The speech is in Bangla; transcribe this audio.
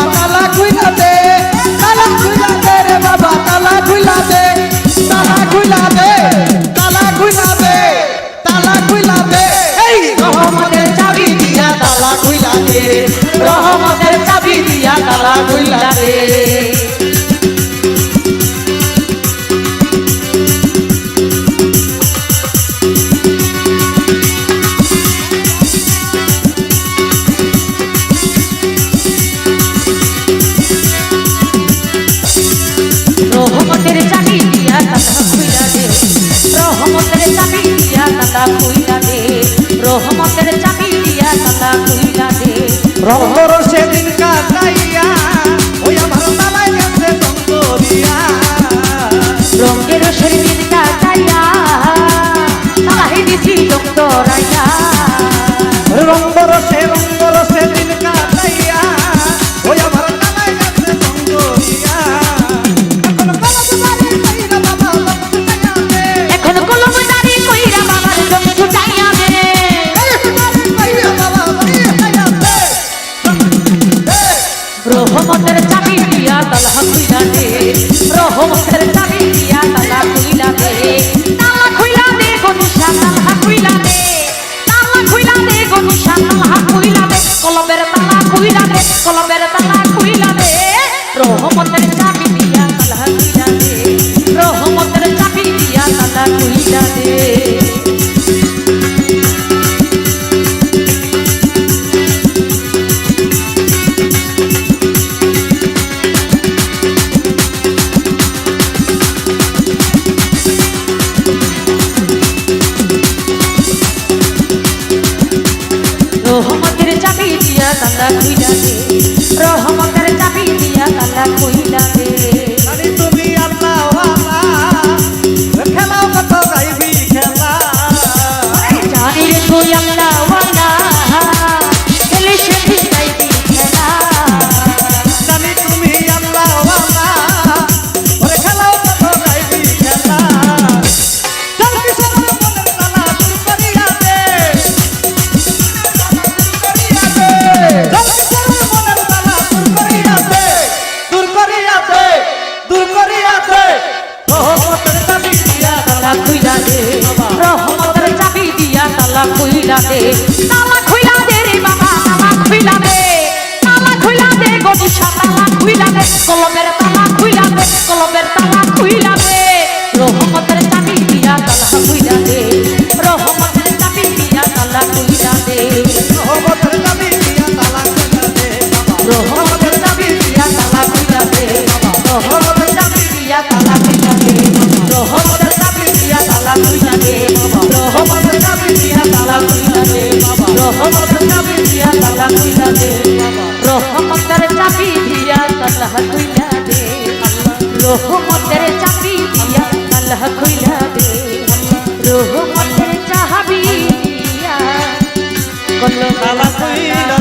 Panala তালা খুইলা দে রহমতের চাবি দিয়া তালা খুইলা দে। রহমর সেদিন কাটাই কলমের তালা খুইলা রে রহমতের চাবি দিয়া তালা খুইলা রে রহমতের চাবি দিয়া তালা খুইলা রে Santa Cuidate দে তালা খুইলা দে রে বাবা তালা খুইলা দে তালা খুইলা দে গদিশা তালা খুইলা দে কলমের তালা খুইলা দে কলমের তালা খুইলা দে রহমতের চাবি দিয়া তালা খুইলা দে রহমতের চাবি দিয়া তালা খুইলা দে রহমতের চাবি দিয়া তালা খুইলা দে রহমতের চাবি দিয়া তালা খুইলা দে রহমতের চাবি দিয়া তালা খুইলা দে রহমতের চাবি দিয়া তালা খুইলা দে রহমতের মধুনা বিয়া তালা কইলা দে। রহমতের চাবি দিয়া তালা কইলা দে। রহমতের চাবি দিয়া তালা কইলা দে। রহমতের চাবি দিয়া কইলা তালা কইলা